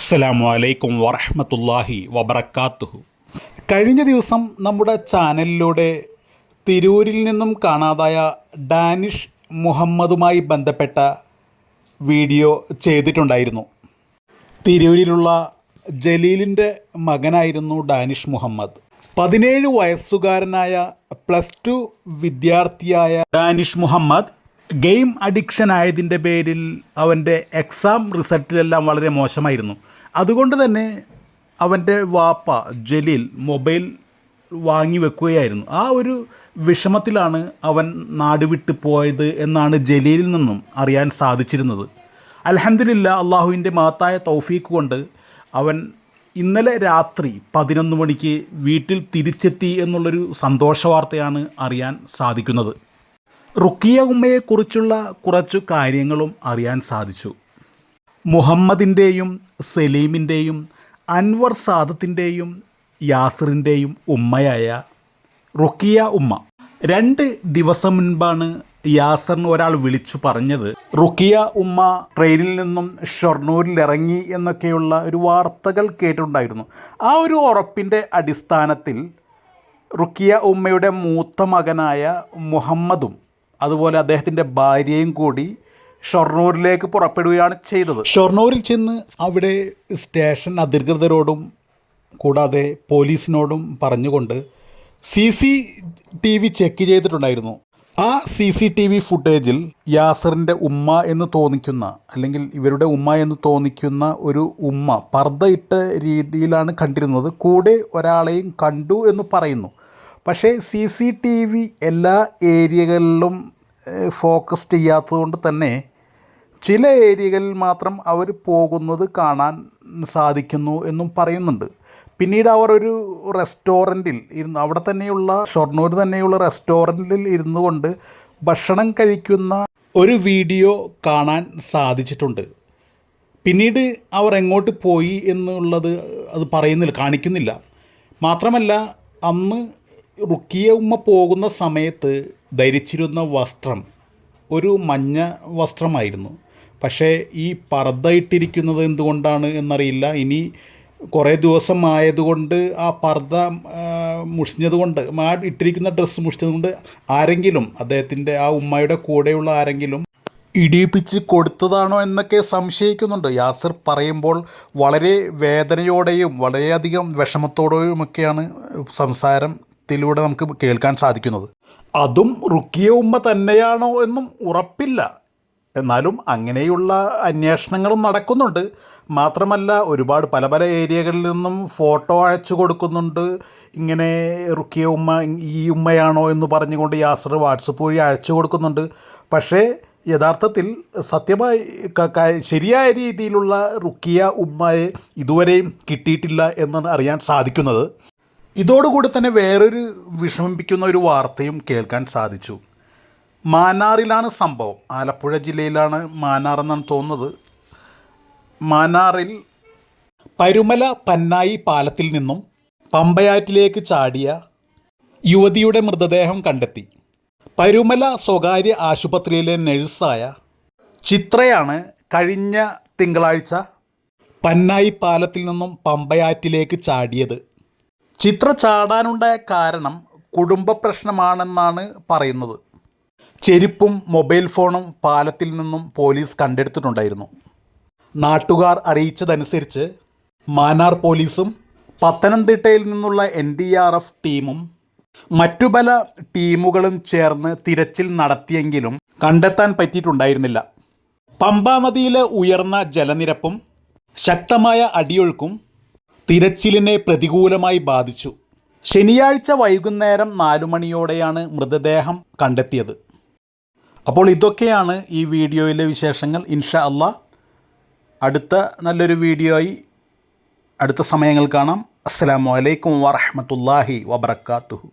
അസ്സലാമു അലൈക്കും വറഹമത്തല്ലാഹി വബർക്കാത്തുഹു കഴിഞ്ഞ ദിവസം നമ്മുടെ ചാനലിലൂടെ തിരൂരിൽ നിന്നും കാണാതായ ഡാനിഷ് മുഹമ്മദുമായി ബന്ധപ്പെട്ട വീഡിയോ ചെയ്തിട്ടുണ്ടായിരുന്നു. തിരൂരിലുള്ള ജലീലിന്റെ മകനായിരുന്നു ഡാനിഷ് മുഹമ്മദ്. പതിനേഴ് വയസ്സുകാരനായ പ്ലസ് ടു വിദ്യാർത്ഥിയായ ഡാനിഷ് മുഹമ്മദ് ഗെയിം അഡിക്ഷൻ ആയതിന്റെ പേരിൽ അവന്റെ എക്സാം റിസൾട്ടിലെല്ലാം വളരെ മോശമായിരുന്നു. അതുകൊണ്ട് തന്നെ അവന്റെ വാപ്പ ജലീൽ മൊബൈൽ വാങ്ങി വെക്കുകയായിരുന്നു. ആ ഒരു വിഷമത്തിലാണ് അവൻ നാടുവിട്ട് പോയത് എന്നാണ് ജലീലിൽ നിന്നും അറിയാൻ സാധിച്ചിരുന്നത്. അലഹമില്ല അള്ളാഹുവിന്റെ മഹത്തായ തൗഫീക്ക് കൊണ്ട് അവൻ ഇന്നലെ രാത്രി പതിനൊന്ന് മണിക്ക് വീട്ടിൽ തിരിച്ചെത്തി എന്നുള്ളൊരു സന്തോഷ വാർത്തയാണ് അറിയാൻ സാധിക്കുന്നത്. റുക്കിയ ഉമ്മയെക്കുറിച്ചുള്ള കുറച്ചു കാര്യങ്ങളും അറിയാൻ സാധിച്ചു. മുഹമ്മദിന്റെയും സലീമിന്റെയും അൻവർ സാദത്തിന്റെയും യാസിറിന്റെയും ഉമ്മയായ റുക്കിയ ഉമ്മ. രണ്ട് ദിവസം മുൻപാണ് യാസറിന് ഒരാൾ വിളിച്ചു പറഞ്ഞത്. റുക്കിയ ഉമ്മ ട്രെയിനിൽ നിന്നും ഷൊർണൂരിൽ ഇറങ്ങി എന്നൊക്കെയുള്ള ഒരു വാർത്തകൾ കേട്ടിട്ടുണ്ടായിരുന്നു. ആ ഒരു ഉറപ്പിന്റെ അടിസ്ഥാനത്തിൽ റുക്കിയ ഉമ്മയുടെ മൂത്ത മകനായ മുഹമ്മദും അതുപോലെ അദ്ദേഹത്തിന്റെ ഭാര്യയും കൂടി ഷൊർണൂരിലേക്ക് പുറപ്പെടുകയാണ് ചെയ്തത്. ഷൊർണൂരിൽ ചെന്ന് അവിടെ സ്റ്റേഷൻ അധികൃതരോടും കൂടാതെ പോലീസിനോടും പറഞ്ഞുകൊണ്ട് C C T V check ചെയ്തിട്ടുണ്ടായിരുന്നു. ആ സി സി ടി വി ഫുട്ടേജിൽ യാസറിന്റെ ഉമ്മ എന്ന് തോന്നിക്കുന്ന അല്ലെങ്കിൽ ഇവരുടെ ഉമ്മ എന്ന് തോന്നിക്കുന്ന ഒരു ഉമ്മ പർദ്ദയിട്ട രീതിയിലാണ് കണ്ടിരുന്നത്. കൂടെ ഒരാളെയും കണ്ടു എന്ന് പറയുന്നു. പക്ഷേ സി സി ടി വി എല്ലാ ഏരിയകളിലും ഫോക്കസ് ചെയ്യാത്തതുകൊണ്ട് തന്നെ ചില ഏരിയകളിൽ മാത്രം അവർ പോകുന്നത് കാണാൻ സാധിക്കുന്നു എന്നും പറയുന്നുണ്ട്. പിന്നീട് അവർ ഒരു റെസ്റ്റോറന്റിൽ ഇരുന്ന് അവിടെ തന്നെയുള്ള ഷൊർണൂർ തന്നെയുള്ള റെസ്റ്റോറന്റിൽ ഇരുന്നു കൊണ്ട് ഭക്ഷണം കഴിക്കുന്ന ഒരു വീഡിയോ കാണാൻ സാധിച്ചിട്ടുണ്ട്. പിന്നീട് അവർ എങ്ങോട്ട് പോയി എന്നുള്ളത് അത് പറയുന്നില്ല കാണിക്കുന്നില്ല. മാത്രമല്ല അന്ന് റുക്കിയ ഉമ്മ പോകുന്ന സമയത്ത് ധരിച്ചിരുന്ന വസ്ത്രം ഒരു മഞ്ഞ വസ്ത്രമായിരുന്നു. പക്ഷേ ഈ പർദ്ദ ഇട്ടിരിക്കുന്നത് എന്തുകൊണ്ടാണ് എന്നറിയില്ല. ഇനി കുറേ ദിവസം ആയതുകൊണ്ട് ആ പർദ്ദ മുഷിഞ്ഞതുകൊണ്ട് ആ ഇട്ടിരിക്കുന്ന ഡ്രസ്സ് മുഷിഞ്ഞതുകൊണ്ട് ആരെങ്കിലും അദ്ദേഹത്തിന്റെ ആ ഉമ്മയുടെ കൂടെയുള്ള ആരെങ്കിലും ഇടിയിപ്പിച്ച് കൊടുത്തതാണോ എന്നൊക്കെ സംശയിക്കുന്നുണ്ട്. യാസിർ പറയുമ്പോൾ വളരെ വേദനയോടെയും വളരെയധികം വിഷമത്തോടെയുമൊക്കെയാണ് സംസാരത്തിലൂടെ നമുക്ക് കേൾക്കാൻ സാധിക്കുന്നത്. അതും റുക്കിയ ഉമ്മ തന്നെയാണോ എന്നും ഉറപ്പില്ല. എന്നാലും അങ്ങനെയുള്ള അന്വേഷണങ്ങളും നടക്കുന്നുണ്ട്. മാത്രമല്ല ഒരുപാട് പല പല ഏരിയകളിൽ നിന്നും ഫോട്ടോ അയച്ചു കൊടുക്കുന്നുണ്ട്. ഇങ്ങനെ റുക്കിയ ഉമ്മ ഈ ഉമ്മയാണോ എന്ന് പറഞ്ഞുകൊണ്ട് യാസർ വാട്സപ്പ് വഴി അയച്ചു കൊടുക്കുന്നുണ്ട്. പക്ഷേ യഥാർത്ഥത്തിൽ സത്യമായി ശരിയായ രീതിയിലുള്ള റുക്കിയ ഉമ്മയെ ഇതുവരെയും കിട്ടിയിട്ടില്ല എന്നാണ് അറിയാൻ സാധിക്കുന്നത്. ഇതോടുകൂടി തന്നെ വേറൊരു വിഷമിപ്പിക്കുന്ന ഒരു വാർത്തയും കേൾക്കാൻ സാധിച്ചു. മാന്നാറിലാണ് സംഭവം. ആലപ്പുഴ ജില്ലയിലാണ് മാനാർ എന്നാണ് തോന്നുന്നത്. മാനാറിൽ പരുമല പന്നായി പാലത്തിൽ നിന്നും പമ്പയാറ്റിലേക്ക് ചാടിയ യുവതിയുടെ മൃതദേഹം കണ്ടെത്തി. പരുമല സ്വകാര്യ ആശുപത്രിയിലെ നഴ്സായ ചിത്രയാണ് കഴിഞ്ഞ തിങ്കളാഴ്ച പന്നായി പാലത്തിൽ നിന്നും പമ്പയാറ്റിലേക്ക് ചാടിയത്. ചിത്ര ചാടാനുണ്ടായ കാരണം കുടുംബ പ്രശ്നമാണെന്നാണ് പറയുന്നത്. ചെരുപ്പും മൊബൈൽ ഫോണും പാലത്തിൽ നിന്നും പോലീസ് കണ്ടെടുത്തിട്ടുണ്ടായിരുന്നു. നാട്ടുകാർ അറിയിച്ചതനുസരിച്ച് മാനാർ പോലീസും പത്തനംതിട്ടയിൽ നിന്നുള്ള എൻ ഡി ആർ എഫ് ടീമും മറ്റു പല ടീമുകളും ചേർന്ന് തിരച്ചിൽ നടത്തിയെങ്കിലും കണ്ടെത്താൻ പറ്റിയിട്ടുണ്ടായിരുന്നില്ല. പമ്പാ നദിയിലെ ഉയർന്ന ജലനിരപ്പും ശക്തമായ അടിയൊഴുക്കും തിരച്ചിലിനെ പ്രതികൂലമായി ബാധിച്ചു. ശനിയാഴ്ച വൈകുന്നേരം നാലു മണിയോടെയാണ് മൃതദേഹം കണ്ടെത്തിയത്. അപ്പോൾ ഇതൊക്കെയാണ് ഈ വീഡിയോയിലെ വിശേഷങ്ങൾ. ഇൻഷാ അള്ളാ അടുത്ത നല്ലൊരു വീഡിയോ ആയി അടുത്ത സമയങ്ങൾ കാണാം. അസ്സാം വലൈക്കും വാഹമത്തല്ലാഹി വബർക്കാത്തുഹു